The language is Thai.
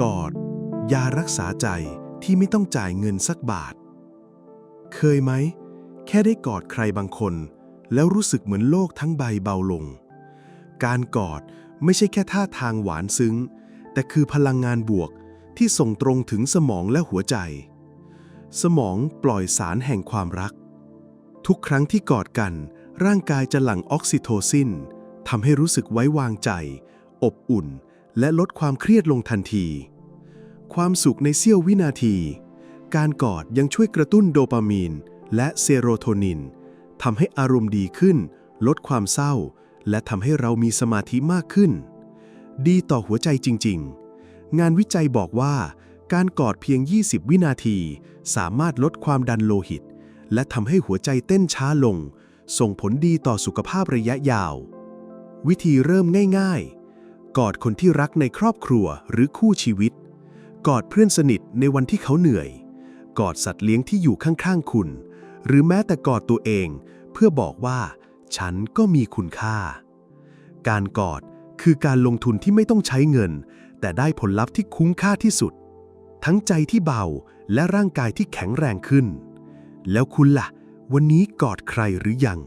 กอด ยารักษาใจที่ไม่ต้องจ่ายเงินสักบาท เคยไหม แค่ได้กอดใครบางคน แล้วรู้สึกเหมือนโลกทั้งใบเบาลง การกอดไม่ใช่แค่ท่าทางหวานซึ้ง แต่คือพลังงานบวกที่ส่งตรงถึงสมองและหัวใจ สมองปล่อยสารแห่งความรัก ทุกครั้งที่กอดกัน ร่างกายจะหลั่งออกซิโทซินทำให้รู้สึกไว้วางใจ อบอุ่น และลดความเครียดลงทันที ความสุขในเสี้ยววินาที การกอดยังช่วยกระตุ้นโดปามีน และเซโรโทนินทำให้อารมณ์ดีขึ้น ลดความเศร้า และทำให้เรามีสมาธิมากขึ้น ดีต่อหัวใจจริง ๆ งานวิจัยบอกว่า การกอดเพียง 20 วินาที สามารถลดความดันโลหิต และทำให้หัวใจเต้นช้าลง ส่งผลดีต่อสุขภาพระยะยาว วิธีเริ่มง่าย ๆ กอดคนที่รักในครอบครัวหรือคู่ชีวิต กอดเพื่อนสนิทในวันที่เขาเหนื่อย กอดสัตว์เลี้ยงที่อยู่ข้างๆคุณ หรือแม้แต่กอดตัวเอง เพื่อบอกว่า ฉันก็มีคุณค่า การกอดคือการลงทุนที่ไม่ต้องใช้เงิน แต่ได้ผลลัพธ์ที่คุ้มค่าที่สุด ทั้งใจที่เบาและร่างกายที่แข็งแรงขึ้น แล้วคุณล่ะ วันนี้กอดใครหรือยัง